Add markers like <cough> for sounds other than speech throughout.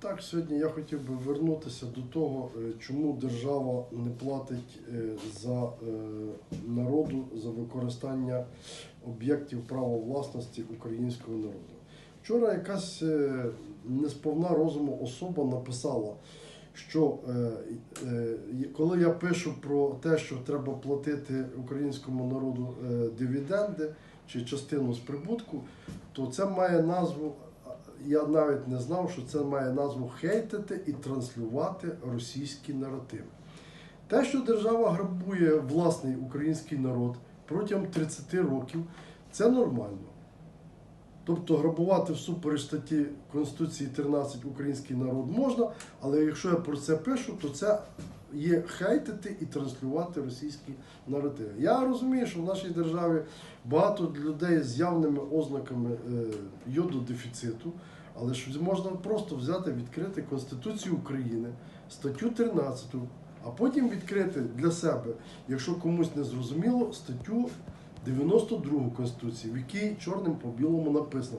Так, сьогодні я хотів би вернутися до того, е, чому держава не платить е, за е, народу за використання об'єктів права власності українського народу. Вчора якась несповна розуму особа написала, що коли я пишу про те, що треба платити українському народу дивіденди чи частину з прибутку, то це має назву. Я навіть не знав, що це має назву хейтити і транслювати російські наративи. Те, що держава грабує власний український народ протягом 30 років, це нормально. Тобто грабувати всупереч статті Конституції 13 український народ можна, але якщо я про це пишу, то це є хейтити і транслювати російські наративи. Я розумію, що в нашій державі багато людей з явними ознаками е, йододефіциту, але ж можна просто взяти, відкрити Конституцію України, статтю 13, а потім відкрити для себе, якщо комусь не зрозуміло, статтю 92 Конституції, в якій чорним по білому написано.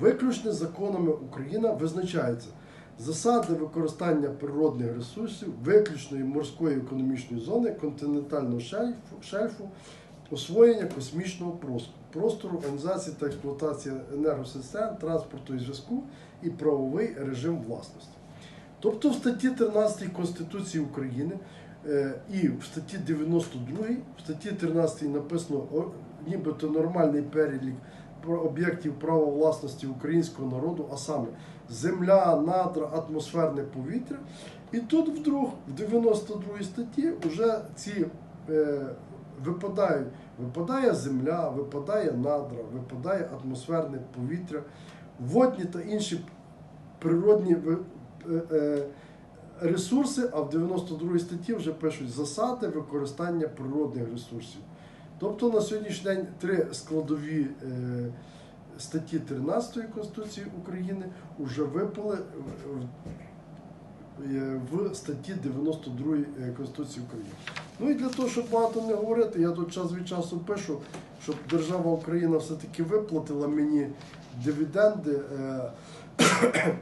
Виключно законами України визначається засади використання природних ресурсів, виключної морської економічної зони, континентального шельфу, шельфу освоєння космічного простору, простору, організації та експлуатації енергосистем, транспорту і зв'язку і правовий режим власності. Тобто в статті 13 Конституції України е, і в статті 92, в статті 13 написано нібито нормальний перелік об'єктів права власності українського народу, а саме земля, надра, атмосферне повітря. І тут вдруг в 92 статті вже ці е, випадають, випадає земля, випадає надра, випадає атмосферне повітря, водні та інші природні е, е, ресурси, а в 92 статті вже пишуть засади використання природних ресурсів. Тобто на сьогоднішній день три складові е, статті 13 Конституції України вже випали в- е, статті 92 Конституції України. Ну і для того, щоб багато не говорити, я тут час від часу пишу, щоб держава Україна все-таки виплатила мені дивіденди, е, <coughs>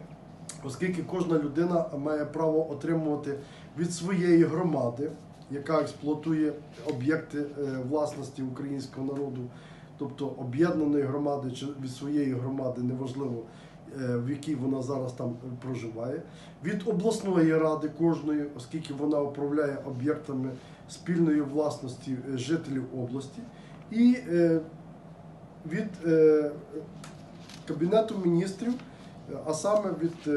оскільки кожна людина має право отримувати від своєї громади, яка експлуатує об'єкти е, власності українського народу, тобто об'єднаної громади чи від своєї громади, неважливо е, в якій вона зараз там проживає, від обласної ради кожної, оскільки вона управляє об'єктами спільної власності е, жителів області, і від Кабінету міністрів, а саме від,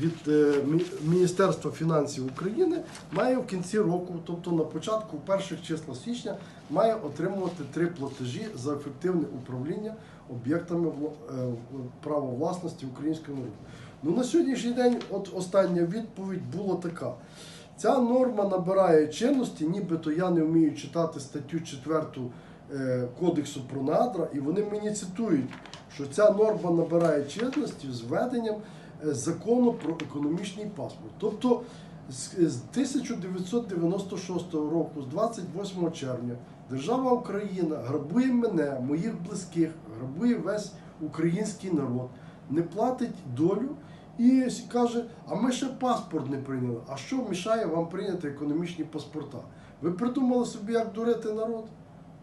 від е, Міністерства фінансів України, має в кінці року, тобто на початку перших числа січня, має отримувати три платежі за ефективне управління об'єктами е, права власності українського народу. Ну на сьогоднішній день, от остання відповідь була така. Ця норма набирає чинності, нібито я не вмію читати статтю 4 е, Кодексу про надра, і вони мені цитують, що ця норма набирає чинності з введенням е, закону про економічний паспорт. Тобто з з 1996 року, з 28 червня, держава Україна грабує мене, моїх близьких, грабує весь український народ, не платить долю. І каже, а ми ще паспорт не прийняли. А що мішає вам прийняти економічні паспорта? Ви придумали собі, як дурити народ?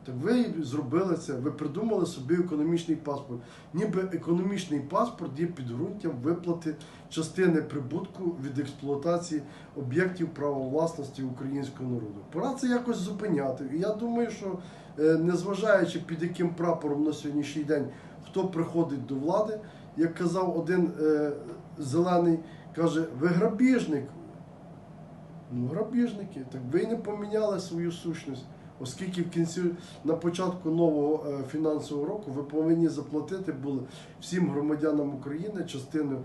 Так ви зробили це, ви придумали собі економічний паспорт. Ніби економічний паспорт є підґрунтям виплати частини прибутку від експлуатації об'єктів права власності українського народу. Пора це якось зупиняти. І я думаю, що е, незважаючи під яким прапором на сьогоднішній день хто приходить до влади, як казав один е, зелений, каже, ви грабіжник. Ну, грабіжники, так ви не поміняли свою сущність. Оскільки в кінці на початку нового е, фінансового року ви повинні заплатити були всім громадянам України частину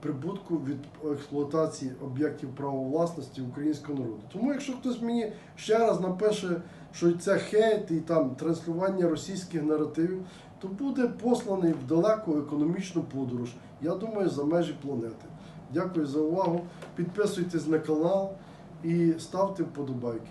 прибутку від експлуатації об'єктів права власності українського народу. Тому, якщо хтось мені ще раз напише, що це хейт і там транслювання російських наративів, то буде посланий в далеку економічну подорож. Я думаю, за межі планети. Дякую за увагу. Підписуйтесь на канал і ставте вподобайки.